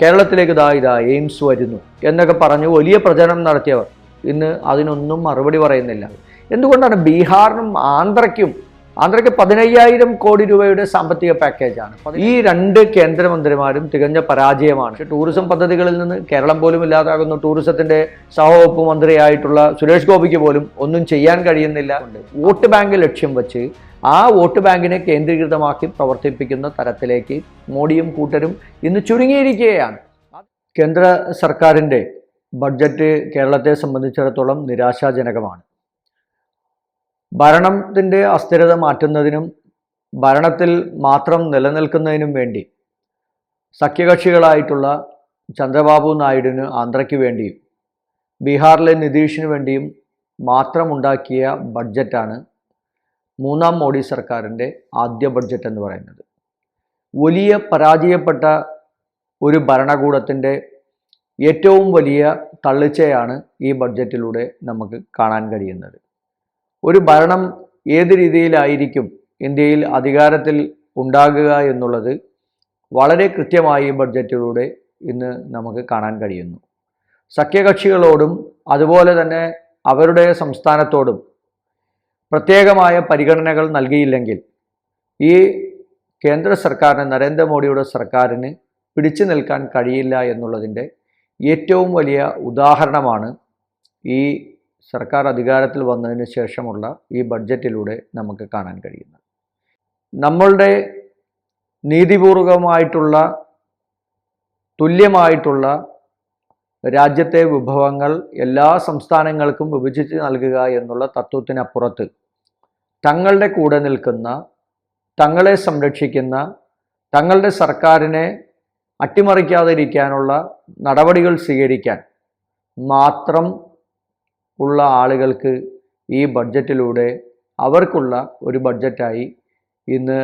കേരളത്തിലേക്ക് ഇതാ ഇതാ എയിംസ് വരുന്നു എന്നൊക്കെ പറഞ്ഞു വലിയ പ്രചരണം നടത്തിയവർ. ഇന്ന് അതിനൊന്നും മറുപടി പറയുന്നില്ല. എന്തുകൊണ്ടാണ് ബീഹാറിനും ആന്ധ്രയ്ക്കും ആന്ധ്രയ്ക്ക് പതിനയ്യായിരം കോടി രൂപയുടെ സാമ്പത്തിക പാക്കേജാണ്. ഈ രണ്ട് കേന്ദ്രമന്ത്രിമാരും തികഞ്ഞ പരാജയമാണ്. ടൂറിസം പദ്ധതികളിൽ നിന്ന് കേരളം പോലും ഇല്ലാതാകുന്നു. ടൂറിസത്തിന്റെ സഹവകുപ്പ് മന്ത്രിയായിട്ടുള്ള സുരേഷ് ഗോപിക്ക് പോലും ഒന്നും ചെയ്യാൻ കഴിയുന്നില്ല. വോട്ട് ബാങ്ക് ലക്ഷ്യം വെച്ച് ആ വോട്ട് ബാങ്കിനെ കേന്ദ്രീകൃതമാക്കി പ്രവർത്തിപ്പിക്കുന്ന തരത്തിലേക്ക് മോഡിയും കൂട്ടരും ഇന്ന് ചുരുങ്ങിയിരിക്കുകയാണ്. കേന്ദ്ര സർക്കാരിന്റെ ബഡ്ജറ്റ് കേരളത്തെ സംബന്ധിച്ചിടത്തോളം നിരാശാജനകമാണ്. ഭരണത്തിന്റെ അസ്ഥിരത മാറ്റുന്നതിനും ഭരണത്തിൽ മാത്രം നിലനിൽക്കുന്നതിനും വേണ്ടി സഖ്യകക്ഷികളായിട്ടുള്ള ചന്ദ്രബാബു നായിഡുവിന് ആന്ധ്രയ്ക്ക് വേണ്ടിയും ബീഹാറിലെ നിതീഷിന് വേണ്ടിയും മാത്രമുണ്ടാക്കിയ ബഡ്ജറ്റാണ് മൂന്നാം മോഡി സർക്കാരിന്റെ ആദ്യ ബഡ്ജറ്റ് എന്ന് പറയുന്നത്. വലിയ പരാജയപ്പെട്ട ഒരു ഭരണകൂടത്തിന്റെ ഏറ്റവും വലിയ തള്ളിച്ചയാണ് ഈ ബഡ്ജറ്റിലൂടെ നമുക്ക് കാണാൻ കഴിയുന്നത്. ഒരു ഭരണം ഏത് രീതിയിലായിരിക്കും ഇന്ത്യയിൽ അധികാരത്തിൽ ഉണ്ടാകുക എന്നുള്ളത് വളരെ കൃത്യമായി ഈ ബഡ്ജറ്റിലൂടെ ഇന്ന് നമുക്ക് കാണാൻ കഴിയുന്നു. സഖ്യകക്ഷികളോടും അതുപോലെ തന്നെ അവരുടെ സംസ്ഥാനത്തോടും പ്രത്യേകമായ പരിഗണനകൾ നൽകിയില്ലെങ്കിൽ ഈ കേന്ദ്ര സർക്കാരിന് നരേന്ദ്രമോദിയുടെ സർക്കാരിന് പിടിച്ചു നിൽക്കാൻ കഴിയില്ല എന്നുള്ളതിന്റെ ഏറ്റവും വലിയ ഉദാഹരണമാണ് ഈ സർക്കാർ അധികാരത്തിൽ വന്നതിന് ശേഷമുള്ള ഈ ബഡ്ജറ്റിലൂടെ നമുക്ക് കാണാൻ കഴിയുന്നത്. നമ്മളുടെ നീതിപൂർവകമായിട്ടുള്ള തുല്യമായിട്ടുള്ള രാജ്യത്തെ വിഭവങ്ങൾ എല്ലാ സംസ്ഥാനങ്ങൾക്കും വിഭജിച്ച് നൽകുക എന്നുള്ള തത്വത്തിനപ്പുറത്ത് തങ്ങളുടെ കൂടെ നിൽക്കുന്ന തങ്ങളെ സംരക്ഷിക്കുന്ന തങ്ങളുടെ സർക്കാരിനെ അട്ടിമറിക്കാതിരിക്കാനുള്ള നടപടികൾ സ്വീകരിക്കാൻ മാത്രം ഉള്ള ആളുകൾക്ക് ഈ ബഡ്ജറ്റിലൂടെ അവർക്കുള്ള ഒരു ബഡ്ജറ്റായി ഇന്ന്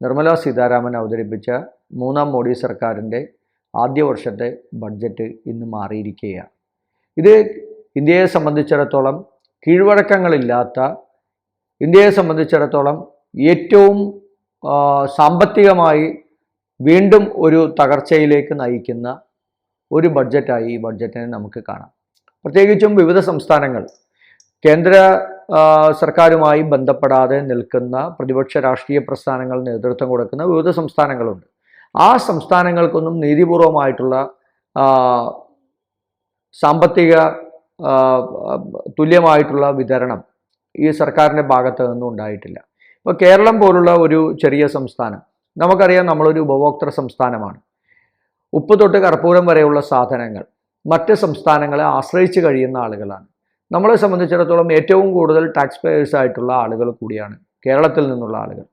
നിർമ്മല സീതാരാമൻ അവതരിപ്പിച്ച മൂന്നാം മോഡി സർക്കാരിന്റെ ആദ്യ വർഷത്തെ ബഡ്ജറ്റ് ഇന്ന് മാറിയിരിക്കുകയാണ്. ഇത് ഇന്ത്യയെ സംബന്ധിച്ചിടത്തോളം കീഴ്വഴക്കങ്ങളില്ലാത്ത ഇന്ത്യയെ സംബന്ധിച്ചിടത്തോളം ഏറ്റവും സാമ്പത്തികമായി വീണ്ടും ഒരു തകർച്ചയിലേക്ക് നയിക്കുന്ന ഒരു ബഡ്ജറ്റായി ഈ ബഡ്ജറ്റിനെ നമുക്ക് കാണാം. പ്രത്യേകിച്ചും വിവിധ സംസ്ഥാനങ്ങൾ. കേന്ദ്ര സർക്കാരുമായി ബന്ധപ്പെടാതെ നിൽക്കുന്ന പ്രതിപക്ഷ രാഷ്ട്രീയ പ്രസ്ഥാനങ്ങൾ നേതൃത്വം കൊടുക്കുന്ന വിവിധ സംസ്ഥാനങ്ങളുണ്ട്. ആ സംസ്ഥാനങ്ങൾക്കൊന്നും നീതിപൂർവമായിട്ടുള്ള സാമ്പത്തിക തുല്യമായിട്ടുള്ള വിതരണം ഈ സർക്കാരിന്റെ ഭാഗത്ത് നിന്നും ഉണ്ടായിട്ടില്ല. ഇപ്പോൾ കേരളം പോലുള്ള ഒരു ചെറിയ സംസ്ഥാനം നമുക്കറിയാം നമ്മളൊരു ഉപഭോക്തൃ സംസ്ഥാനമാണ്. ഉപ്പ് തൊട്ട് കർപ്പൂരം വരെയുള്ള സാധനങ്ങൾ മറ്റ് സംസ്ഥാനങ്ങളെ ആശ്രയിച്ച് കഴിയുന്ന ആളുകളാണ്. നമ്മളെ സംബന്ധിച്ചിടത്തോളം ഏറ്റവും കൂടുതൽ ടാക്സ് പേയേഴ്സ് ആയിട്ടുള്ള ആളുകൾ കൂടിയാണ് കേരളത്തിൽ നിന്നുള്ള ആളുകൾ.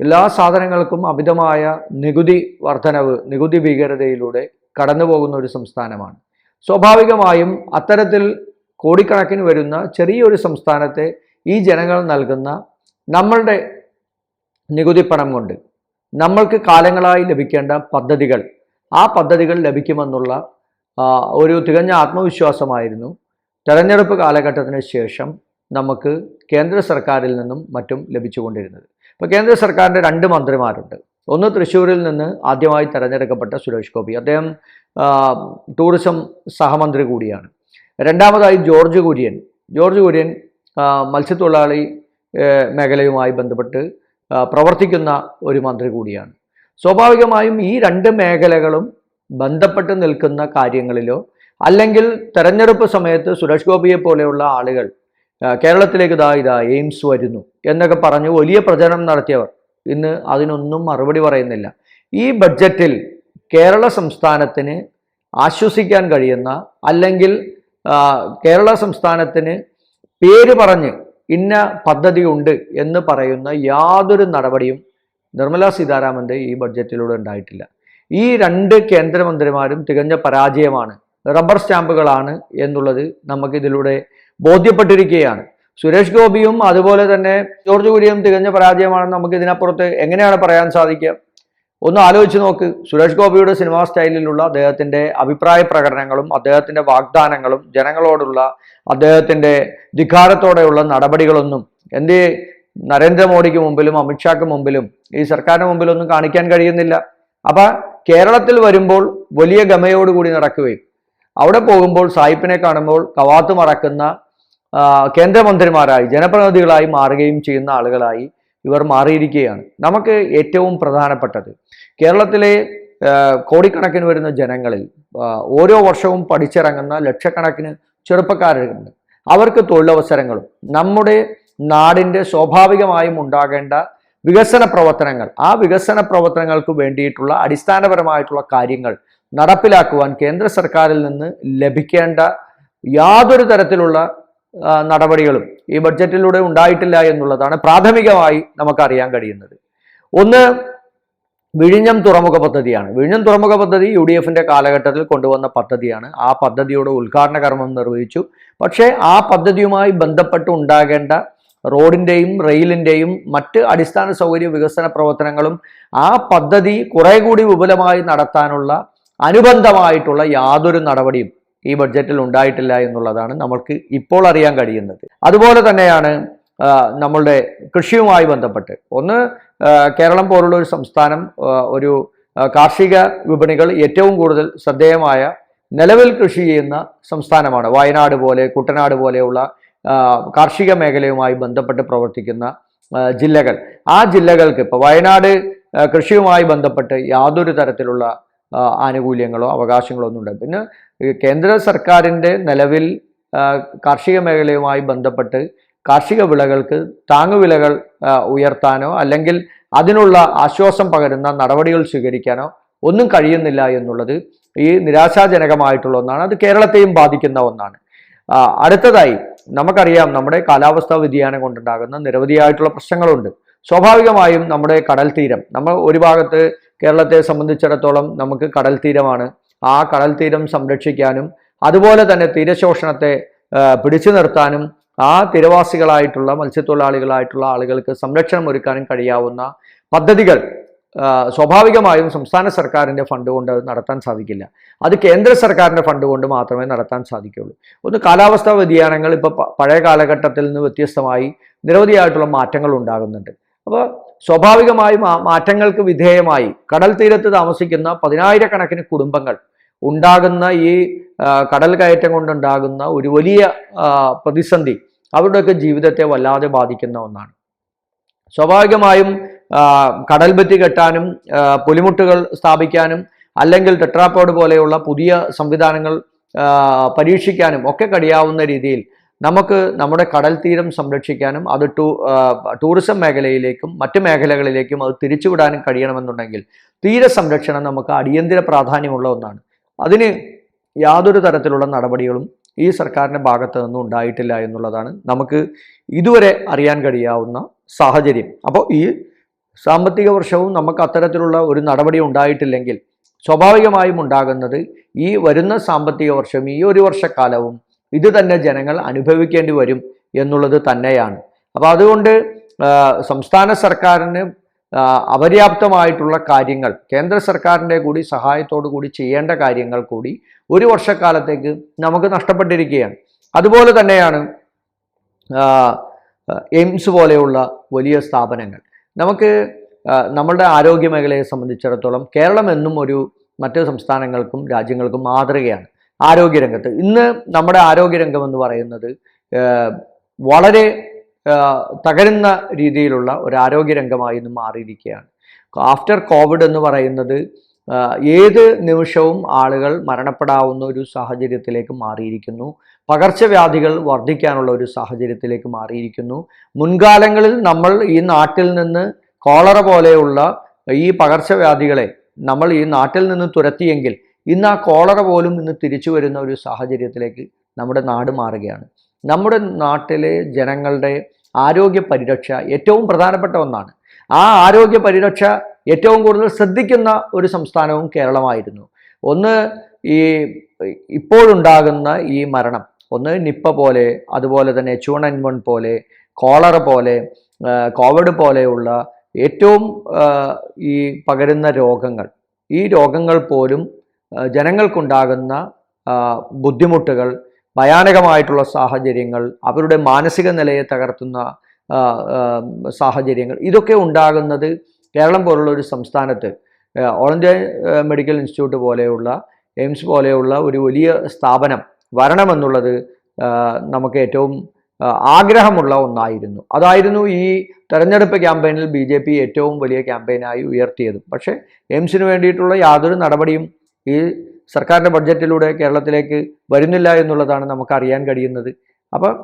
എല്ലാ സാധനങ്ങൾക്കും അമിതമായ നികുതി വർധനവ് നികുതി ഭീകരതയിലൂടെ കടന്നു പോകുന്ന ഒരു സംസ്ഥാനമാണ്. സ്വാഭാവികമായും അത്തരത്തിൽ കോടിക്കണക്കിന് വരുന്ന ചെറിയൊരു സംസ്ഥാനത്തെ ഈ ജനങ്ങൾ നൽകുന്ന നമ്മളുടെ നികുതി പണം കൊണ്ട് നമ്മൾക്ക് കാലങ്ങളായി ലഭിക്കേണ്ട പദ്ധതികൾ ആ പദ്ധതികൾ ലഭിക്കുമെന്നുള്ള ഒരു തികഞ്ഞ ആത്മവിശ്വാസമായിരുന്നു. തെരഞ്ഞെടുപ്പ് കാലഘട്ടത്തിന് ശേഷം നമുക്ക് കേന്ദ്ര സർക്കാരിൽ നിന്നും മറ്റും ലഭിച്ചുകൊണ്ടിരുന്നത്. ഇപ്പോൾ കേന്ദ്ര സർക്കാരിന്റെ രണ്ട് മന്ത്രിമാരുണ്ട്. ഒന്ന് തൃശ്ശൂരിൽ നിന്ന് ആദ്യമായി തെരഞ്ഞെടുക്കപ്പെട്ട സുരേഷ് ഗോപി. അദ്ദേഹം ടൂറിസം സഹമന്ത്രി കൂടിയാണ്. രണ്ടാമതായി ജോർജ് കുര്യൻ. ജോർജ് കുര്യൻ മത്സ്യത്തൊഴിലാളി മേഖലയുമായി ബന്ധപ്പെട്ട് പ്രവർത്തിക്കുന്ന ഒരു മന്ത്രി കൂടിയാണ്. സ്വാഭാവികമായും ഈ രണ്ട് മേഖലകളും ബന്ധപ്പെട്ട് നിൽക്കുന്ന കാര്യങ്ങളിലോ അല്ലെങ്കിൽ തെരഞ്ഞെടുപ്പ് സമയത്ത് സുരേഷ് ഗോപിയെ പോലെയുള്ള ആളുകൾ കേരളത്തിലേക്ക് ഇതാ ഇതാ എയിംസ് വരുന്നു എന്നൊക്കെ പറഞ്ഞ് വലിയ പ്രചരണം നടത്തിയവർ ഇന്ന് അതിനൊന്നും മറുപടി പറയുന്നില്ല. ഈ ബഡ്ജറ്റിൽ കേരള സംസ്ഥാനത്തിന് ആശ്വസിക്കാൻ കഴിയുന്ന അല്ലെങ്കിൽ കേരള സംസ്ഥാനത്തിന് പേര് പറഞ്ഞ് ഇന്ന പദ്ധതി ഉണ്ട് എന്ന് പറയുന്ന യാതൊരു നടപടിയും നിർമ്മലാ സീതാരാമന്റെ ഈ ബഡ്ജറ്റിലൂടെ ഉണ്ടായിട്ടില്ല. ഈ രണ്ട് കേന്ദ്രമന്ത്രിമാരും തികഞ്ഞ പരാജയമാണ്. റബ്ബർ സ്റ്റാമ്പുകളാണ് എന്നുള്ളത് നമുക്കിതിലൂടെ ബോധ്യപ്പെട്ടിരിക്കുകയാണ്. സുരേഷ് ഗോപിയും അതുപോലെ തന്നെ ജോർജ് കുര്യനും തികഞ്ഞ പരാജയമാണെന്ന് നമുക്ക് ഇതിനപ്പുറത്ത് എങ്ങനെയാണ് പറയാൻ സാധിക്കുക? ഒന്ന് ആലോചിച്ച് നോക്ക്. സുരേഷ് ഗോപിയുടെ സിനിമാ സ്റ്റൈലിലുള്ള അദ്ദേഹത്തിന്റെ അഭിപ്രായ പ്രകടനങ്ങളും അദ്ദേഹത്തിന്റെ വാഗ്ദാനങ്ങളും ജനങ്ങളോടുള്ള അദ്ദേഹത്തിന്റെ ധിക്കാരത്തോടെയുള്ള നടപടികളൊന്നും എന്ത് നരേന്ദ്രമോദിക്ക് മുമ്പിലും അമിത്ഷാക്ക് മുമ്പിലും ഈ സർക്കാരിന് മുമ്പിലൊന്നും കാണിക്കാൻ കഴിയുന്നില്ല. അപ്പം കേരളത്തിൽ വരുമ്പോൾ വലിയ ഗമയോടുകൂടി നടക്കുകയും അവിടെ പോകുമ്പോൾ സായിപ്പിനെ കാണുമ്പോൾ കവാത്ത് മറക്കുന്ന കേന്ദ്രമന്ത്രിമാരായി ജനപ്രതിനിധികളായി മാറുകയും ചെയ്യുന്ന ആളുകളായി ഇവർ മാറിയിരിക്കുകയാണ്. നമുക്ക് ഏറ്റവും പ്രധാനപ്പെട്ടത് കേരളത്തിലെ കോടിക്കണക്കിന് വരുന്ന ജനങ്ങളിൽ ഓരോ വർഷവും പഠിച്ചിറങ്ങുന്ന ലക്ഷക്കണക്കിന് ചെറുപ്പക്കാരുണ്ട്. അവർക്ക് തൊഴിലവസരങ്ങളും നമ്മുടെ നാടിന്റെ സ്വാഭാവികമായും ഉണ്ടാകേണ്ട വികസന പ്രവർത്തനങ്ങൾ ആ വികസന പ്രവർത്തനങ്ങൾക്ക് വേണ്ടിയിട്ടുള്ള അടിസ്ഥാനപരമായിട്ടുള്ള കാര്യങ്ങൾ നടപ്പിലാക്കുവാൻ കേന്ദ്ര സർക്കാരിൽ നിന്ന് ലഭിക്കേണ്ട യാതൊരു തരത്തിലുള്ള നടപടികളും ഈ ബഡ്ജറ്റിലൂടെ ഉണ്ടായിട്ടില്ല എന്നുള്ളതാണ് പ്രാഥമികമായി നമുക്കറിയാൻ കഴിയുന്നത്. ഒന്ന് വിഴിഞ്ഞം തുറമുഖ പദ്ധതിയാണ്. വിഴിഞ്ഞം തുറമുഖ പദ്ധതി യു ഡി എഫിന്റെ കാലഘട്ടത്തിൽ കൊണ്ടുവന്ന പദ്ധതിയാണ്. ആ പദ്ധതിയുടെ ഉദ്ഘാടന കർമ്മം നിർവഹിച്ചു. പക്ഷേ ആ പദ്ധതിയുമായി ബന്ധപ്പെട്ട് ഉണ്ടാകേണ്ട റോഡിന്റെയും റെയിലിന്റെയും മറ്റ് അടിസ്ഥാന സൗകര്യ വികസന പ്രവർത്തനങ്ങളും ആ പദ്ധതി കുറെ കൂടി വിപുലമായി നടത്താനുള്ള അനുബന്ധമായിട്ടുള്ള യാതൊരു നടപടിയും ഈ ബഡ്ജറ്റിൽ ഉണ്ടായിട്ടില്ല എന്നുള്ളതാണ് നമ്മൾക്ക് ഇപ്പോൾ അറിയാൻ കഴിയുന്നത്. അതുപോലെ തന്നെയാണ് നമ്മളുടെ കൃഷിയുമായി ബന്ധപ്പെട്ട്. ഒന്ന് കേരളം പോലുള്ള ഒരു സംസ്ഥാനം ഒരു കാർഷിക വിപണികൾ ഏറ്റവും കൂടുതൽ ശ്രദ്ധേയമായ നിലവിൽ കൃഷി ചെയ്യുന്ന സംസ്ഥാനമാണ്. വയനാട് പോലെ കുട്ടനാട് പോലെയുള്ള കാർഷിക മേഖലയുമായി ബന്ധപ്പെട്ട് പ്രവർത്തിക്കുന്ന ജില്ലകൾ. ആ ജില്ലകൾക്ക് ഇപ്പോൾ വയനാട് കൃഷിയുമായി ബന്ധപ്പെട്ട് യാതൊരു തരത്തിലുള്ള ആനുകൂല്യങ്ങളോ അവകാശങ്ങളോ ഒന്നും ഉണ്ട് പിന്നെ കേന്ദ്ര സർക്കാരിന്റെ നിലവിൽ കാർഷിക മേഖലയുമായി ബന്ധപ്പെട്ട് കാർഷിക വിളകൾക്ക് താങ്ങുവിലകൾ ഉയർത്താനോ അല്ലെങ്കിൽ അതിനുള്ള ആശ്വാസം പകരുന്ന നടപടികൾ സ്വീകരിക്കാനോ ഒന്നും കഴിയുന്നില്ല എന്നുള്ളത് ഈ നിരാശാജനകമായിട്ടുള്ള ഒന്നാണ്. അത് കേരളത്തെയും ബാധിക്കുന്ന ഒന്നാണ്. അടുത്തതായി നമുക്കറിയാം നമ്മുടെ കാലാവസ്ഥാ വ്യതിയാനം കൊണ്ടുണ്ടാകുന്ന നിരവധിയായിട്ടുള്ള പ്രശ്നങ്ങളുണ്ട്. സ്വാഭാവികമായും നമ്മുടെ കടൽ തീരം നമ്മൾ ഒരു ഭാഗത്ത് കേരളത്തെ സംബന്ധിച്ചിടത്തോളം നമുക്ക് കടൽ തീരമാണ് ആ കടൽ തീരം സംരക്ഷിക്കാനും അതുപോലെ തന്നെ തീരശോഷണത്തെ പിടിച്ചു നിർത്താനും ആ തിരവാസികളായിട്ടുള്ള മത്സ്യത്തൊഴിലാളികളായിട്ടുള്ള ആളുകൾക്ക് സംരക്ഷണം ഒരുക്കാനും കഴിയാവുന്ന പദ്ധതികൾ സ്വാഭാവികമായും സംസ്ഥാന സർക്കാരിന്റെ ഫണ്ട് കൊണ്ട് നടത്താൻ സാധിക്കില്ല. അത് കേന്ദ്ര സർക്കാരിന്റെ ഫണ്ട് കൊണ്ട് മാത്രമേ നടത്താൻ സാധിക്കുകയുള്ളൂ ഒന്ന് കാലാവസ്ഥാ വ്യതിയാനങ്ങൾ ഇപ്പോൾ പഴയ കാലഘട്ടത്തിൽ നിന്ന് വ്യത്യസ്തമായി നിരവധിയായിട്ടുള്ള മാറ്റങ്ങൾ ഉണ്ടാകുന്നുണ്ട്. അപ്പോൾ സ്വാഭാവികമായും മാറ്റങ്ങൾക്ക് വിധേയമായി കടൽ തീരത്ത് താമസിക്കുന്ന പതിനായിരക്കണക്കിന് കുടുംബങ്ങൾ ഉണ്ടാകുന്ന ഈ കടൽ കയറ്റം കൊണ്ടുണ്ടാകുന്ന ഒരു വലിയ പ്രതിസന്ധി അവരുടെയൊക്കെ ജീവിതത്തെ വല്ലാതെ ബാധിക്കുന്ന ഒന്നാണ്. സ്വാഭാവികമായും ആ, കടൽ ഭിത്തി കെട്ടാനും പുലിമുട്ടുകൾ സ്ഥാപിക്കാനും അല്ലെങ്കിൽ ടെട്രാപ്പോഡ് പോലെയുള്ള പുതിയ സംവിധാനങ്ങൾ പരീക്ഷിക്കാനും ഒക്കെ കഴിയാവുന്ന രീതിയിൽ നമുക്ക് നമ്മുടെ കടൽ തീരം സംരക്ഷിക്കാനും അത് ടൂ ടൂറിസം മേഖലയിലേക്കും മറ്റ് മേഖലകളിലേക്കും അത് തിരിച്ചുവിടാനും കഴിയണമെന്നുണ്ടെങ്കിൽ തീരസംരക്ഷണം നമുക്ക് അടിയന്തര പ്രാധാന്യമുള്ള ഒന്നാണ്. അതിന് യാതൊരു തരത്തിലുള്ള നടപടികളും ഈ സർക്കാരിന്റെ ഭാഗത്തു നിന്നും ഉണ്ടായിട്ടില്ല എന്നുള്ളതാണ് നമുക്ക് ഇതുവരെ അറിയാൻ കഴിയാവുന്ന സാഹചര്യം. അപ്പോൾ ഈ സാമ്പത്തിക വർഷവും നമുക്ക് അത്തരത്തിലുള്ള ഒരു നടപടി ഉണ്ടായിട്ടില്ലെങ്കിൽ സ്വാഭാവികമായും ഉണ്ടാകുന്നത് ഈ വരുന്ന സാമ്പത്തിക വർഷം ഈ ഒരു വർഷക്കാലവും ഇത് തന്നെ ജനങ്ങൾ അനുഭവിക്കേണ്ടി വരും എന്നുള്ളത് തന്നെയാണ്. അപ്പോൾ അതുകൊണ്ട് സംസ്ഥാന സർക്കാരിന് അപര്യാപ്തമായിട്ടുള്ള കാര്യങ്ങൾ കേന്ദ്ര സർക്കാരിന്റെ കൂടി സഹായത്തോടു കൂടി ചെയ്യേണ്ട കാര്യങ്ങൾ കൂടി ഒരു വർഷക്കാലത്തേക്ക് നമുക്ക് നഷ്ടപ്പെട്ടിരിക്കുകയാണ്. അതുപോലെ തന്നെയാണ് എയിംസ് പോലെയുള്ള വലിയ സ്ഥാപനങ്ങൾ. നമുക്ക് നമ്മളുടെ ആരോഗ്യ മേഖലയെ സംബന്ധിച്ചിടത്തോളം കേരളം എന്നും ഒരു മറ്റ് സംസ്ഥാനങ്ങൾക്കും രാജ്യങ്ങൾക്കും മാതൃകയാണ് ആരോഗ്യരംഗത്ത്. ഇന്ന് നമ്മുടെ ആരോഗ്യരംഗം എന്ന് പറയുന്നത് വളരെ തകരുന്ന രീതിയിലുള്ള ഒരു ആരോഗ്യരംഗമായി ഇന്ന് മാറിയിരിക്കുകയാണ്. ആഫ്റ്റർ കോവിഡ് എന്ന് പറയുന്നത് ഏത് നിമിഷവും ആളുകൾ മരണപ്പെടാവുന്ന ഒരു സാഹചര്യത്തിലേക്ക് മാറിയിരിക്കുന്നു. പകർച്ചവ്യാധികൾ വർദ്ധിക്കാനുള്ള ഒരു സാഹചര്യത്തിലേക്ക് മാറിയിരിക്കുന്നു. മുൻകാലങ്ങളിൽ നമ്മൾ ഈ നാട്ടിൽ നിന്ന് കോളറ പോലെയുള്ള ഈ പകർച്ചവ്യാധികളെ നമ്മൾ ഈ നാട്ടിൽ നിന്ന് തുരത്തിയെങ്കിൽ ഇന്ന് ആ കോളറ പോലും ഇന്ന് തിരിച്ചു വരുന്ന ഒരു സാഹചര്യത്തിലേക്ക് നമ്മുടെ നാട് മാറുകയാണ്. നമ്മുടെ നാട്ടിലെ ജനങ്ങളുടെ ആരോഗ്യ പരിരക്ഷ ഏറ്റവും പ്രധാനപ്പെട്ട ഒന്നാണ്. ആ ആരോഗ്യ പരിരക്ഷ ഏറ്റവും കൂടുതൽ ശ്രദ്ധിക്കുന്ന ഒരു സംസ്ഥാനവും കേരളമായിരുന്നു. ഒന്ന് ഈ ഇപ്പോഴുണ്ടാകുന്ന ഈ മരണം. ഒന്ന് നിപ്പ പോലെ അതുപോലെ തന്നെ വൺ പോലെ കോളറ പോലെ കോവിഡ് പോലെയുള്ള ഏറ്റവും ഈ പകരുന്ന രോഗങ്ങൾ. ഈ രോഗങ്ങൾ പോലും ജനങ്ങൾക്കുണ്ടാകുന്ന ബുദ്ധിമുട്ടുകൾ ഭയാനകമായിട്ടുള്ള സാഹചര്യങ്ങൾ അവരുടെ മാനസിക നിലയെ തകർത്തുന്ന സാഹചര്യങ്ങൾ ഇതൊക്കെ ഉണ്ടാകുന്നത് കേരളം പോലുള്ള ഒരു സംസ്ഥാനത്ത് ഓൾ ഇന്ത്യ മെഡിക്കൽ ഇൻസ്റ്റിറ്റ്യൂട്ട് പോലെയുള്ള എയിംസ് പോലെയുള്ള ഒരു വലിയ സ്ഥാപനം വരണമെന്നുള്ളത് നമുക്ക് ഏറ്റവും ആഗ്രഹമുള്ള ഒന്നായിരുന്നു. അതായിരുന്നു ഈ തെരഞ്ഞെടുപ്പ് ക്യാമ്പയിനിൽ ബി ജെ പി ഏറ്റവും വലിയ ക്യാമ്പയിനായി ഉയർത്തിയത്. പക്ഷേ എയിംസിന് വേണ്ടിയിട്ടുള്ള യാതൊരു നടപടിയും ഈ സർക്കാരിന്റെ ബഡ്ജറ്റിലൂടെ കേരളത്തിലേക്ക് വരുന്നില്ല എന്നുള്ളതാണ് നമുക്ക് അറിയാൻ കഴിയുന്നത്. അപ്പം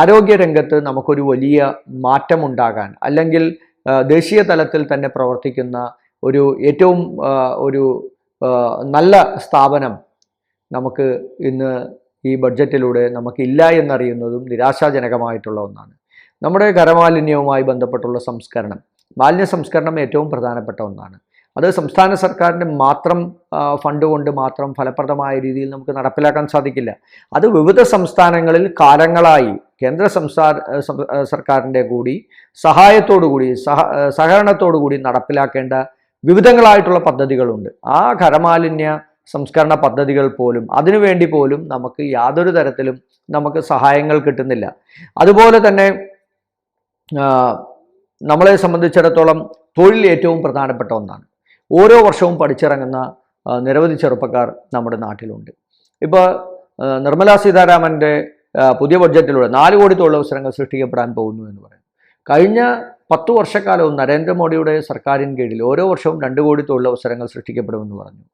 ആരോഗ്യ രംഗത്ത് നമുക്കൊരു വലിയ മാറ്റമുണ്ടാകാൻ അല്ലെങ്കിൽ ദേശീയ തലത്തിൽ തന്നെ പ്രവർത്തിക്കുന്ന ഒരു ഏറ്റവും ഒരു നല്ല സ്ഥാപനം നമുക്ക് ഇന്ന് ഈ ബഡ്ജറ്റിലൂടെ നമുക്കില്ല എന്നറിയുന്നതും നിരാശാജനകമായിട്ടുള്ള ഒന്നാണ്. നമ്മുടെ കരമാലിന്യവുമായി ബന്ധപ്പെട്ടുള്ള സംസ്കരണം മാലിന്യ സംസ്കരണം ഏറ്റവും പ്രധാനപ്പെട്ട ഒന്നാണ്. അത് സംസ്ഥാന സർക്കാരിന്റെ മാത്രം ഫണ്ട് കൊണ്ട് മാത്രം ഫലപ്രദമായ രീതിയിൽ നമുക്ക് നടപ്പിലാക്കാൻ സാധിക്കില്ല. അത് വിവിധ സംസ്ഥാനങ്ങളിൽ കാലങ്ങളായി കേന്ദ്ര സംസ്ഥാന സർക്കാരിന്റെ കൂടി സഹായത്തോടു കൂടി സഹ സഹകരണത്തോടു കൂടി നടപ്പിലാക്കേണ്ട വിവിധങ്ങളായിട്ടുള്ള പദ്ധതികളുണ്ട്. ആ ഖരമാലിന്യ സംസ്കരണ പദ്ധതികൾ പോലും അതിനുവേണ്ടി പോലും നമുക്ക് യാതൊരു തരത്തിലും നമുക്ക് സഹായങ്ങൾ കിട്ടുന്നില്ല. അതുപോലെ തന്നെ നമ്മളെ സംബന്ധിച്ചിടത്തോളം തൊഴിൽ ഏറ്റവും പ്രധാനപ്പെട്ട ഒന്നാണ്. ഓരോ വർഷവും പഠിച്ചിറങ്ങുന്ന നിരവധി ചെറുപ്പക്കാർ നമ്മുടെ നാട്ടിലുണ്ട്. ഇപ്പോൾ നിർമ്മല സീതാരാമന്റെ പുതിയ ബഡ്ജറ്റിലൂടെ നാല് കോടി തൊഴിലവസരങ്ങൾ സൃഷ്ടിക്കപ്പെടാൻ പോകുന്നു എന്ന് പറയും. കഴിഞ്ഞ പത്ത് വർഷക്കാലവും നരേന്ദ്രമോദിയുടെ സർക്കാരിന് കീഴിൽ ഓരോ വർഷവും രണ്ട് കോടി തൊഴിലവസരങ്ങൾ സൃഷ്ടിക്കപ്പെടുമെന്ന് പറഞ്ഞു.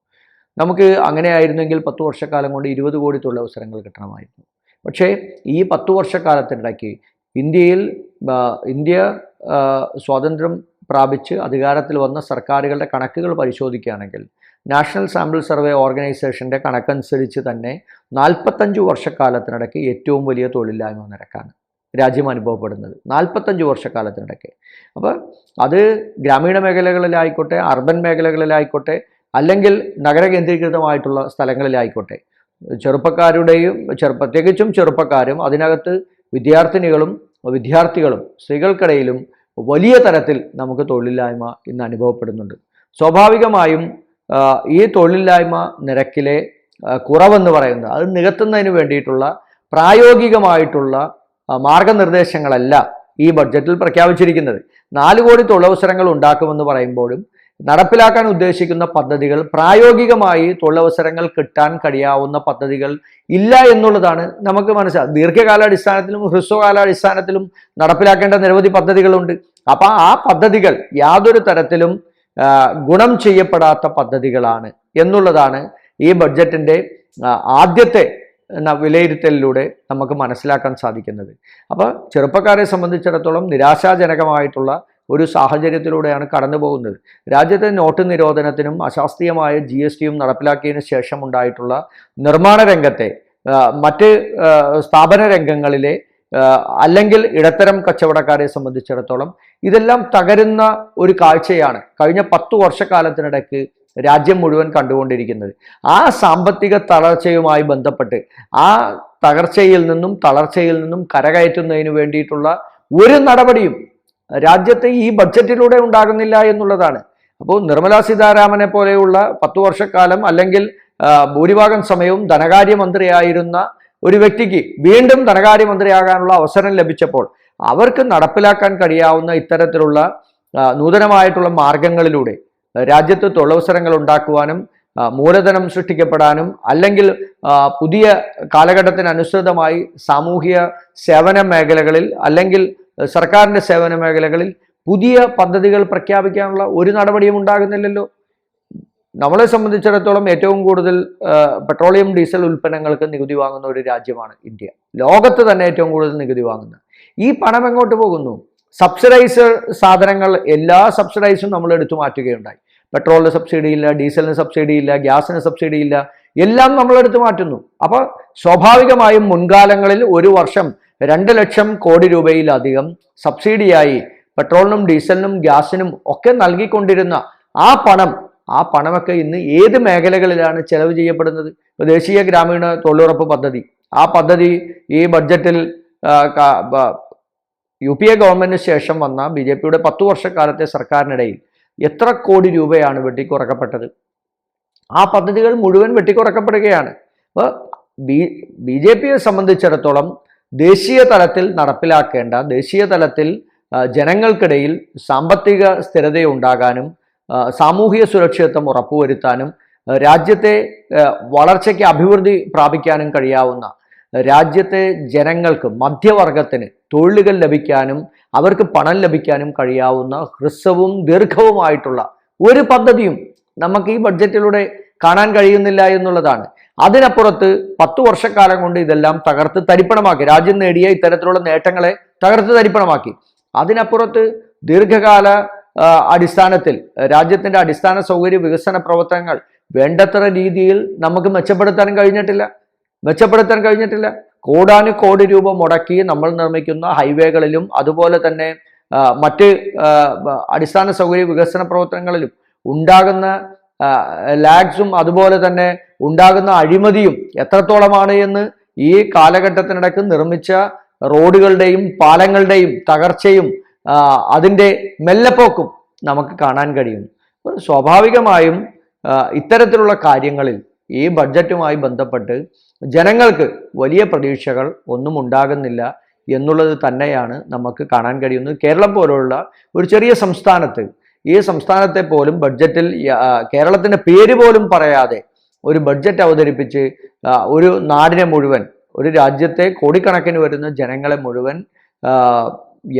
നമുക്ക് അങ്ങനെയായിരുന്നെങ്കിൽ പത്ത് വർഷക്കാലം കൊണ്ട് ഇരുപത് കോടി തൊഴിലവസരങ്ങൾ കിട്ടണമായിരുന്നു. പക്ഷേ ഈ പത്ത് വർഷക്കാലത്തിനിടയ്ക്ക് ഇന്ത്യയിൽ ഇന്ത്യ സ്വാതന്ത്ര്യം പ്രാപിച്ച് അധികാരത്തിൽ വന്ന സർക്കാരുകളുടെ കണക്കുകൾ പരിശോധിക്കുകയാണെങ്കിൽ നാഷണൽ സാമ്പിൾ സർവേ ഓർഗനൈസേഷന്റെ കണക്കനുസരിച്ച് തന്നെ നാൽപ്പത്തഞ്ച് വർഷക്കാലത്തിനിടയ്ക്ക് ഏറ്റവും വലിയ തൊഴിലില്ലായ്മ നിരക്കാണ് രാജ്യം അനുഭവപ്പെടുന്നത്. നാൽപ്പത്തഞ്ച് വർഷക്കാലത്തിനിടയ്ക്ക്. അപ്പോൾ അത് ഗ്രാമീണ മേഖലകളിലായിക്കോട്ടെ അർബൻ മേഖലകളിലായിക്കോട്ടെ അല്ലെങ്കിൽ നഗര കേന്ദ്രീകൃതമായിട്ടുള്ള സ്ഥലങ്ങളിലായിക്കോട്ടെ ചെറുപ്പക്കാരുടെയും ചെറു പ്രത്യേകിച്ചും ചെറുപ്പക്കാരും അതിനകത്ത് വിദ്യാർത്ഥിനികളും വിദ്യാർത്ഥികളും സ്ത്രീകൾക്കിടയിലും വലിയ തരത്തിൽ നമുക്ക് തൊഴിലില്ലായ്മ ഇന്ന് അനുഭവപ്പെടുന്നുണ്ട്. സ്വാഭാവികമായും ഈ തൊഴിലില്ലായ്മ നിരക്കിലെ കുറവെന്ന് പറയുന്നത് അത് നികത്തുന്നതിന് വേണ്ടിയിട്ടുള്ള പ്രായോഗികമായിട്ടുള്ള മാർഗനിർദ്ദേശങ്ങളല്ല ഈ ബഡ്ജറ്റിൽ പ്രഖ്യാപിച്ചിരിക്കുന്നത്. നാല് കോടി തൊഴിലവസരങ്ങൾ ഉണ്ടാക്കുമെന്ന് പറയുമ്പോഴും നടപ്പിലാക്കാൻ ഉദ്ദേശിക്കുന്ന പദ്ധതികൾ പ്രായോഗികമായി തൊഴിലവസരങ്ങൾ കിട്ടാൻ കഴിയാവുന്ന പദ്ധതികൾ ഇല്ല എന്നുള്ളതാണ് നമുക്ക് മനസ്സിലാക്കുക ദീർഘകാലാടിസ്ഥാനത്തിലും ഹ്രസ്വകാലാടിസ്ഥാനത്തിലും നടപ്പിലാക്കേണ്ട നിരവധി പദ്ധതികളുണ്ട്. അപ്പം ആ പദ്ധതികൾ യാതൊരു തരത്തിലും ഗുണം ചെയ്യപ്പെടാത്ത പദ്ധതികളാണ് എന്നുള്ളതാണ് ഈ ബഡ്ജറ്റിന്റെ ആദ്യത്തെ വിലയിരുത്തലിലൂടെ നമുക്ക് മനസ്സിലാക്കാൻ സാധിക്കുന്നത്. അപ്പോൾ ചെറുപ്പക്കാരെ സംബന്ധിച്ചിടത്തോളം നിരാശാജനകമായിട്ടുള്ള ഒരു സാഹചര്യത്തിലൂടെയാണ് കടന്നു പോകുന്നത്. രാജ്യത്തെ നോട്ട് നിരോധനത്തിനും അശാസ്ത്രീയമായ ജി എസ് ടിയും നടപ്പിലാക്കിയതിന് ശേഷം ഉണ്ടായിട്ടുള്ള നിർമ്മാണ രംഗത്തെ മറ്റ് സ്ഥാപന രംഗങ്ങളിലെ അല്ലെങ്കിൽ ഇടത്തരം കച്ചവടക്കാരെ സംബന്ധിച്ചിടത്തോളം ഇതെല്ലാം തകരുന്ന ഒരു കാഴ്ചയാണ് കഴിഞ്ഞ പത്തു വർഷക്കാലത്തിനിടയ്ക്ക് രാജ്യം മുഴുവൻ കണ്ടുകൊണ്ടിരിക്കുന്നത്. ആ സാമ്പത്തിക തളർച്ചയുമായി ബന്ധപ്പെട്ട് ആ തകർച്ചയിൽ നിന്നും തളർച്ചയിൽ നിന്നും കരകയറ്റുന്നതിന് വേണ്ടിയിട്ടുള്ള ഒരു നടപടിയും രാജ്യത്തെ ഈ ബഡ്ജറ്റിലൂടെ ഉണ്ടാകുന്നില്ല എന്നുള്ളതാണ്. അപ്പോൾ നിർമ്മലാ സീതാരാമനെ പോലെയുള്ള പത്തു വർഷക്കാലം അല്ലെങ്കിൽ ഭൂരിഭാഗം സമയവും ധനകാര്യമന്ത്രിയായിരുന്ന ഒരു വ്യക്തിക്ക് വീണ്ടും ധനകാര്യമന്ത്രിയാകാനുള്ള അവസരം ലഭിച്ചപ്പോൾ അവർക്ക് നടപ്പിലാക്കാൻ കഴിയാവുന്ന ഇത്തരത്തിലുള്ള നൂതനമായിട്ടുള്ള മാർഗങ്ങളിലൂടെ രാജ്യത്ത് തൊഴിലവസരങ്ങൾ ഉണ്ടാക്കുവാനും മൂലധനം സൃഷ്ടിക്കപ്പെടാനും അല്ലെങ്കിൽ പുതിയ കാലഘട്ടത്തിനനുസൃതമായി സാമൂഹിക സേവന മേഖലകളിൽ അല്ലെങ്കിൽ സർക്കാരിന്റെ സേവന മേഖലകളിൽ പുതിയ പദ്ധതികൾ പ്രഖ്യാപിക്കാനുള്ള ഒരു നടപടിയും ഉണ്ടാകുന്നില്ലല്ലോ. നമ്മളെ സംബന്ധിച്ചിടത്തോളം ഏറ്റവും കൂടുതൽ പെട്രോളിയം ഡീസൽ ഉൽപ്പന്നങ്ങൾക്ക് നികുതി വാങ്ങുന്ന ഒരു രാജ്യമാണ് ഇന്ത്യ. ലോകത്ത് തന്നെ ഏറ്റവും കൂടുതൽ നികുതി വാങ്ങുന്നത് ഈ പണം എങ്ങോട്ട് പോകുന്നു? സബ്സിഡൈസ് സാധനങ്ങൾ എല്ലാ സബ്സിഡൈസും നമ്മൾ എടുത്തു മാറ്റുകയുണ്ടായി. പെട്രോളിന് സബ്സിഡി ഇല്ല ഡീസലിന് സബ്സിഡി ഇല്ല ഗ്യാസിന് സബ്സിഡി ഇല്ല എല്ലാം നമ്മളെടുത്ത് മാറ്റുന്നു. അപ്പോൾ സ്വാഭാവികമായും മുൻകാലങ്ങളിൽ ഒരു വർഷം രണ്ട് ലക്ഷം കോടി രൂപയിലധികം സബ്സിഡിയായി പെട്രോളിനും ഡീസലിനും ഗ്യാസിനും ഒക്കെ നൽകിക്കൊണ്ടിരുന്ന ആ പണം ആ പണമൊക്കെ ഇന്ന് ഏത് മേഖലകളിലാണ് ചെലവ് ചെയ്യപ്പെടുന്നത്? ദേശീയ ഗ്രാമീണ തൊഴിലുറപ്പ് പദ്ധതി. ആ പദ്ധതി ഈ ബഡ്ജറ്റിൽ യു പി എ ഗവൺമെന്റിന് ശേഷം വന്ന ബി ജെ പിയുടെ പത്തു വർഷക്കാലത്തെ സർക്കാരിനിടയിൽ എത്ര കോടി രൂപയാണ് വെട്ടിക്കുറക്കപ്പെട്ടത്? ആ പദ്ധതികൾ മുഴുവൻ വെട്ടിക്കുറക്കപ്പെടുകയാണ്. അപ്പോൾ ബി ബി ജെ പിയെ സംബന്ധിച്ചിടത്തോളം ദേശീയ തലത്തിൽ നടപ്പിലാക്കേണ്ട ദേശീയ തലത്തിൽ ജനങ്ങൾക്കിടയിൽ സാമ്പത്തിക സ്ഥിരതയുണ്ടാകാനും സാമൂഹിക സുരക്ഷിതത്വം ഉറപ്പുവരുത്താനും രാജ്യത്തെ വളർച്ചയ്ക്ക് അഭിവൃദ്ധി പ്രാപിക്കാനും കഴിയാവുന്ന രാജ്യത്തെ ജനങ്ങൾക്ക് മധ്യവർഗത്തിന് തൊഴിലുകൾ ലഭിക്കാനും അവർക്ക് പണം ലഭിക്കാനും കഴിയാവുന്ന ഹ്രസ്വവും ദീർഘവുമായിട്ടുള്ള ഒരു പദ്ധതിയും നമുക്ക് ഈ ബഡ്ജറ്റിലൂടെ കാണാൻ കഴിയുന്നില്ല എന്നുള്ളതാണ്. അതിനപ്പുറത്ത് പത്തു വർഷക്കാലം കൊണ്ട് ഇതെല്ലാം തകർത്ത് തരിപ്പണമാക്കി. രാജ്യം നേടിയ ഇത്തരത്തിലുള്ള നേട്ടങ്ങളെ തകർത്ത് തരിപ്പണമാക്കി. അതിനപ്പുറത്ത് ദീർഘകാല അടിസ്ഥാനത്തിൽ രാജ്യത്തിന്റെ അടിസ്ഥാന സൗകര്യ വികസന പ്രവർത്തനങ്ങൾ വേണ്ടത്ര രീതിയിൽ നമുക്ക് മെച്ചപ്പെടുത്താൻ കഴിഞ്ഞിട്ടില്ല. മെച്ചപ്പെടുത്താൻ കഴിഞ്ഞിട്ടില്ല. കോടാന് കോടി രൂപ മുടക്കി നമ്മൾ നിർമ്മിക്കുന്ന ഹൈവേകളിലും അതുപോലെ തന്നെ മറ്റ് അടിസ്ഥാന സൗകര്യ വികസന പ്രവർത്തനങ്ങളിലും ഉണ്ടാകുന്ന ലാഗ്സും അതുപോലെ തന്നെ ഉണ്ടാകുന്ന അഴിമതിയും എത്രത്തോളമാണ് എന്ന് ഈ കാലഘട്ടത്തിനിടയ്ക്ക് നിർമ്മിച്ച റോഡുകളുടെയും പാലങ്ങളുടെയും തകർച്ചയും അതിന്റെ മെല്ലപ്പോക്കും നമുക്ക് കാണാൻ കഴിയും. സ്വാഭാവികമായും ഇത്തരത്തിലുള്ള കാര്യങ്ങളിൽ ഈ ബഡ്ജറ്റുമായി ബന്ധപ്പെട്ട് ജനങ്ങൾക്ക് വലിയ പ്രതീക്ഷകൾ ഒന്നും ഉണ്ടാകുന്നില്ല എന്നുള്ളത് തന്നെയാണ് നമുക്ക് കാണാൻ കഴിയുന്നത്. കേരളം പോലുള്ള ഒരു ചെറിയ സംസ്ഥാനത്ത് ഈ സംസ്ഥാനത്തെ പോലും ബഡ്ജറ്റിൽ കേരളത്തിന്റെ പേര് പോലും പറയാതെ ഒരു ബഡ്ജറ്റ് അവതരിപ്പിച്ച് ഒരു നാടിനെ മുഴുവൻ ഒരു രാജ്യത്തെ കോടിക്കണക്കിന് വരുന്ന ജനങ്ങളെ മുഴുവൻ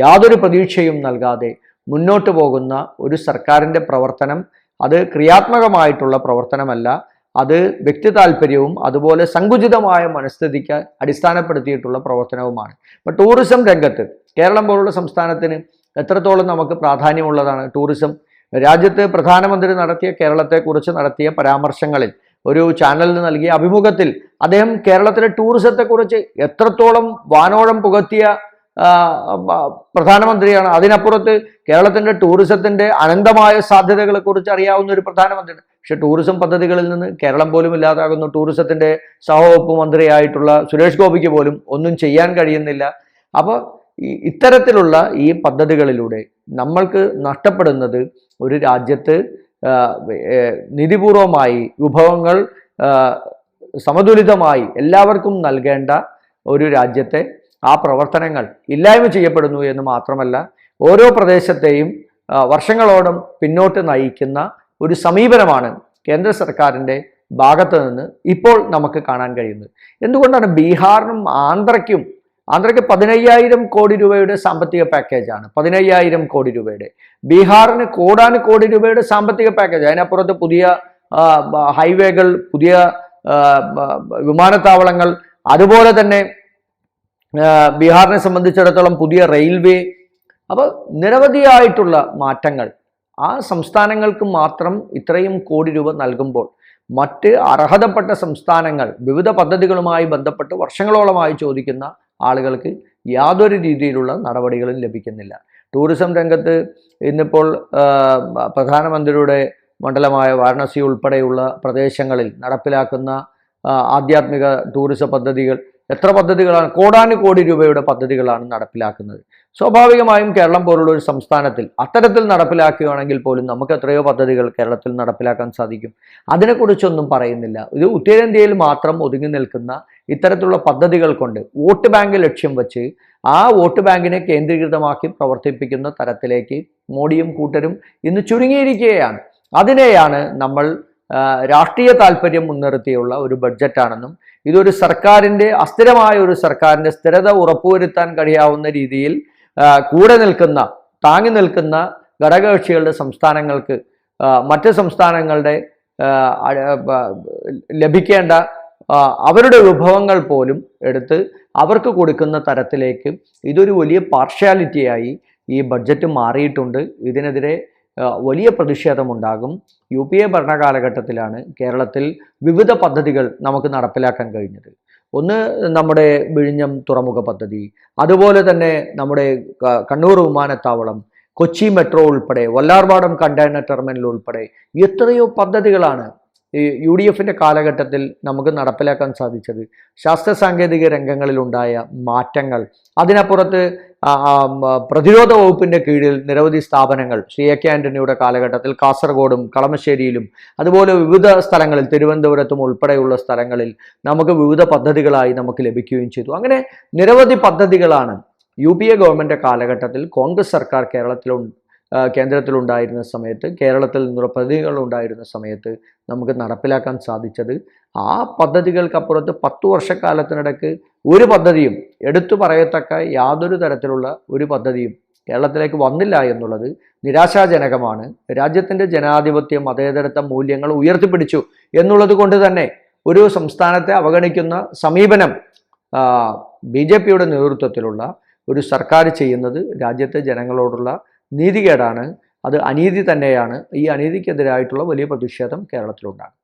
യാതൊരു പ്രതീക്ഷയും നൽകാതെ മുന്നോട്ട് പോകുന്ന ഒരു സർക്കാരിന്റെ പ്രവർത്തനം അത് ക്രിയാത്മകമായിട്ടുള്ള പ്രവർത്തനമല്ല. അത് വ്യക്തി താല്പര്യവും അതുപോലെ സങ്കുചിതമായ മനസ്ഥിതിക്ക് അടിസ്ഥാനപ്പെടുത്തിയിട്ടുള്ള പ്രവർത്തനവുമാണ്. ഇപ്പം ടൂറിസം രംഗത്ത് കേരളം പോലുള്ള സംസ്ഥാനത്തിന് എത്രത്തോളം നമുക്ക് പ്രാധാന്യമുള്ളതാണ് ടൂറിസം. രാജ്യത്ത് പ്രധാനമന്ത്രി നടത്തിയ കേരളത്തെക്കുറിച്ച് നടത്തിയ പരാമർശങ്ങളിൽ ഒരു ചാനലിന് നൽകിയ അഭിമുഖത്തിൽ അദ്ദേഹം കേരളത്തിലെ ടൂറിസത്തെക്കുറിച്ച് എത്രത്തോളം വാനോളം പുകത്തിയ പ്രധാനമന്ത്രിയാണ്. അതിനപ്പുറത്ത് കേരളത്തിന്റെ ടൂറിസത്തിന്റെ അനന്തമായ സാധ്യതകളെക്കുറിച്ച് അറിയാവുന്ന ഒരു പ്രധാനമന്ത്രിയാണ് പക്ഷേ ടൂറിസം പദ്ധതികളിൽ നിന്ന് കേരളം പോലും ഇല്ലാതാകുന്നു. ടൂറിസത്തിന്റെ സഹവകുപ്പ് മന്ത്രിയായിട്ടുള്ള സുരേഷ് ഗോപിക്ക് പോലും ഒന്നും ചെയ്യാൻ കഴിയുന്നില്ല. അപ്പോൾ ഈ ഇത്തരത്തിലുള്ള ഈ പദ്ധതികളിലൂടെ നമ്മൾക്ക് നഷ്ടപ്പെടുന്നത് ഒരു രാജ്യത്ത് നിധിപൂർവമായി വിഭവങ്ങൾ സമതുലിതമായി എല്ലാവർക്കും നൽകേണ്ട ഒരു രാജ്യത്തെ ആ പ്രവർത്തനങ്ങൾ ഇല്ലായ്മ ചെയ്യപ്പെടുന്നു എന്ന് മാത്രമല്ല ഓരോ പ്രദേശത്തെയും വർഷങ്ങളോളം പിന്നോട്ട് നയിക്കുന്ന ഒരു സമീപനമാണ് കേന്ദ്ര സർക്കാരിന്റെ ഭാഗത്ത് നിന്ന് ഇപ്പോൾ നമുക്ക് കാണാൻ കഴിയുന്നത്. എന്തുകൊണ്ടാണ് ബീഹാറിനും ആന്ധ്രയ്ക്കും ആന്ധ്രയ്ക്ക് പതിനയ്യായിരം കോടി രൂപയുടെ സാമ്പത്തിക പാക്കേജാണ്. പതിനയ്യായിരം കോടി രൂപയുടെ. ബീഹാറിന് കോടാന് കോടി രൂപയുടെ സാമ്പത്തിക പാക്കേജ്. അതിനപ്പുറത്ത് പുതിയ ഹൈവേകൾ പുതിയ വിമാനത്താവളങ്ങൾ. അതുപോലെ തന്നെ ബീഹാറിനെ സംബന്ധിച്ചിടത്തോളം പുതിയ റെയിൽവേ. അപ്പോൾ നിരവധിയായിട്ടുള്ള മാറ്റങ്ങൾ. ആ സംസ്ഥാനങ്ങൾക്ക് മാത്രം ഇത്രയും കോടി രൂപ നൽകുമ്പോൾ മറ്റ് അർഹതപ്പെട്ട സംസ്ഥാനങ്ങൾ വിവിധ പദ്ധതികളുമായി ബന്ധപ്പെട്ട് വർഷങ്ങളോളമായി ചോദിക്കുന്ന ആളുകൾക്ക് യാതൊരു രീതിയിലുള്ള നടപടികളും ലഭിക്കുന്നില്ല. ടൂറിസം രംഗത്ത് ഇന്നിപ്പോൾ പ്രധാനമന്ത്രിയുടെ മണ്ഡലമായ വാരണാസി ഉൾപ്പെടെയുള്ള പ്രദേശങ്ങളിൽ നടപ്പിലാക്കുന്ന ആധ്യാത്മിക ടൂറിസം പദ്ധതികൾ എത്ര പദ്ധതികളാണ്? കോടാനു കോടി രൂപയുടെ പദ്ധതികളാണ് നടപ്പിലാക്കുന്നത്. സ്വാഭാവികമായും കേരളം പോലുള്ള ഒരു സംസ്ഥാനത്തിൽ അത്തരത്തിൽ നടപ്പിലാക്കുകയാണെങ്കിൽ പോലും നമുക്ക് എത്രയോ പദ്ധതികൾ കേരളത്തിൽ നടപ്പിലാക്കാൻ സാധിക്കും. അതിനെക്കുറിച്ചൊന്നും പറയുന്നില്ല. ഇത് ഉത്തരേന്ത്യയിൽ മാത്രം ഒതുങ്ങി നിൽക്കുന്ന ഇത്തരത്തിലുള്ള പദ്ധതികൾ കൊണ്ട് വോട്ട് ബാങ്ക് ലക്ഷ്യം വെച്ച് ആ വോട്ട് ബാങ്കിനെ കേന്ദ്രീകൃതമാക്കി പ്രവർത്തിപ്പിക്കുന്ന തരത്തിലേക്ക് മോഡിയും കൂട്ടരും ഇന്ന് ചുരുങ്ങിയിരിക്കുകയാണ്. അതിനെയാണ് നമ്മൾ രാഷ്ട്രീയ താല്പര്യം മുൻനിർത്തിയുള്ള ഒരു ബഡ്ജറ്റാണെന്നും ഇതൊരു സർക്കാരിന്റെ അസ്ഥിരമായ ഒരു സർക്കാരിന്റെ സ്ഥിരത ഉറപ്പുവരുത്താൻ കഴിയാവുന്ന രീതിയിൽ കൂടെ നിൽക്കുന്ന താങ്ങി നിൽക്കുന്ന ഘടകകക്ഷികളുടെ സംസ്ഥാനങ്ങൾക്ക് മറ്റ് സംസ്ഥാനങ്ങളുടെ ലഭിക്കേണ്ട അവരുടെ വിഭവങ്ങൾ പോലും എടുത്ത് അവർക്ക് കൊടുക്കുന്ന തരത്തിലേക്ക് ഇതൊരു വലിയ പാർഷ്യാലിറ്റിയായി ഈ ബഡ്ജറ്റ് മാറിയിട്ടുണ്ട്. ഇതിനെതിരെ വലിയ പ്രതിഷേധമുണ്ടാകും. യു പി എ ഭരണകാലഘട്ടത്തിലാണ് കേരളത്തിൽ വിവിധ പദ്ധതികൾ നമുക്ക് നടപ്പിലാക്കാൻ കഴിഞ്ഞത്. ഒന്ന് നമ്മുടെ വിഴിഞ്ഞം തുറമുഖ പദ്ധതി അതുപോലെ തന്നെ നമ്മുടെ കണ്ണൂർ വിമാനത്താവളം കൊച്ചി മെട്രോ ഉൾപ്പെടെ വല്ലാർപാടം കണ്ടെയ്നർ ടെർമിനൽ ഉൾപ്പെടെ എത്രയോ പദ്ധതികളാണ് യു ഡി എഫിന്റെ കാലഘട്ടത്തിൽ നമുക്ക് നടപ്പിലാക്കാൻ സാധിച്ചത് ശാസ്ത്ര സാങ്കേതിക രംഗങ്ങളിലുണ്ടായ മാറ്റങ്ങൾ അതിനപ്പുറത്ത് പ്രതിരോധ വകുപ്പിന്റെ കീഴിൽ നിരവധി സ്ഥാപനങ്ങൾ ശ്രീ എ കെ ആന്റണിയുടെ കാലഘട്ടത്തിൽ കാസർഗോഡും കളമശ്ശേരിയിലും അതുപോലെ വിവിധ സ്ഥലങ്ങളിൽ തിരുവനന്തപുരത്തും ഉൾപ്പെടെയുള്ള സ്ഥലങ്ങളിൽ നമുക്ക് വിവിധ പദ്ധതികളായി നമുക്ക് ലഭിക്കുകയും ചെയ്തു. അങ്ങനെ നിരവധി പദ്ധതികളാണ് യു പി എ ഗവൺമെന്റ് കാലഘട്ടത്തിൽ കോൺഗ്രസ് സർക്കാർ ആ, കേന്ദ്രത്തിലുണ്ടായിരുന്ന സമയത്ത് കേരളത്തിൽ നിന്നുള്ള പ്രതിനിധികൾ ഉണ്ടായിരുന്ന സമയത്ത് നമുക്ക് നടപ്പിലാക്കാൻ സാധിച്ചത്. ആ പദ്ധതികൾക്കപ്പുറത്ത് പത്തു വർഷക്കാലത്തിനിടയ്ക്ക് ഒരു പദ്ധതിയും എടുത്തു പറയത്തക്ക യാതൊരു തരത്തിലുള്ള ഒരു പദ്ധതിയും കേരളത്തിലേക്ക് വന്നില്ല എന്നുള്ളത് നിരാശാജനകമാണ്. രാജ്യത്തിന്റെ ജനാധിപത്യം മതേതരത്വ മൂല്യങ്ങൾ ഉയർത്തിപ്പിടിച്ചു എന്നുള്ളത് കൊണ്ട് തന്നെ ഒരു സംസ്ഥാനത്തെ അവഗണിക്കുന്ന സമീപനം ബി ജെ പിയുടെ നേതൃത്വത്തിലുള്ള ഒരു സർക്കാർ ചെയ്യുന്നത് രാജ്യത്തെ ജനങ്ങളോടുള്ള നീതികേടാണ്. അത് അനീതി തന്നെയാണ്. ഈ അനീതിക്കെതിരായിട്ടുള്ള വലിയ പ്രതിഷേധം കേരളത്തിലുണ്ടാകും.